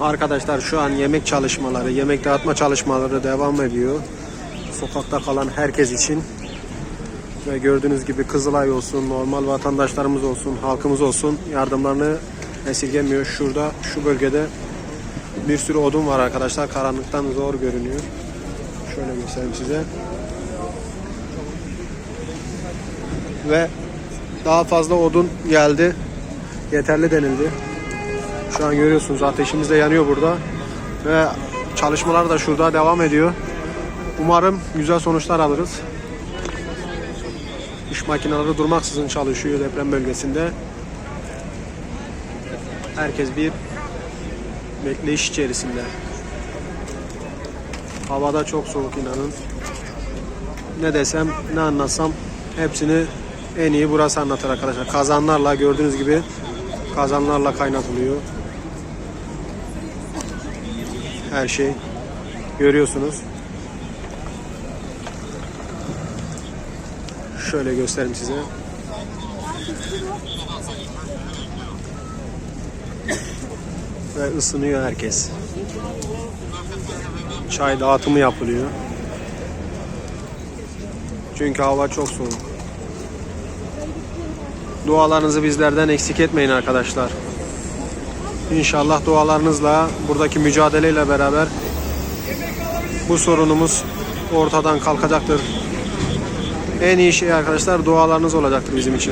Arkadaşlar şu an yemek çalışmaları, yemek dağıtma çalışmaları devam ediyor. Sokakta kalan herkes için. Ve gördüğünüz gibi Kızılay olsun, normal vatandaşlarımız olsun, halkımız olsun yardımlarını esirgemiyor. Şurada, şu bölgede bir sürü odun var arkadaşlar. Karanlıktan zor görünüyor. Şöyle göstereyim size. Ve daha fazla odun geldi. Yeterli denildi. Şu an görüyorsunuz ateşimiz de yanıyor burada. Ve çalışmalar da şurada devam ediyor. Umarım güzel sonuçlar alırız. İş makineleri durmaksızın çalışıyor deprem bölgesinde. Herkes bir bekleyiş içerisinde. Havada çok soğuk inanın. Ne desem, ne anlatsam hepsini en iyi burası anlatır arkadaşlar. Kazanlarla gördüğünüz gibi kazanlarla kaynatılıyor. Her şey görüyorsunuz. Şöyle göstereyim size. Ve ısınıyor herkes. Çay dağıtımı yapılıyor. Çünkü hava çok soğuk. Dualarınızı bizlerden eksik etmeyin arkadaşlar. İnşallah dualarınızla buradaki mücadeleyle beraber bu sorunumuz ortadan kalkacaktır. En iyi şey arkadaşlar dualarınız olacaktır bizim için.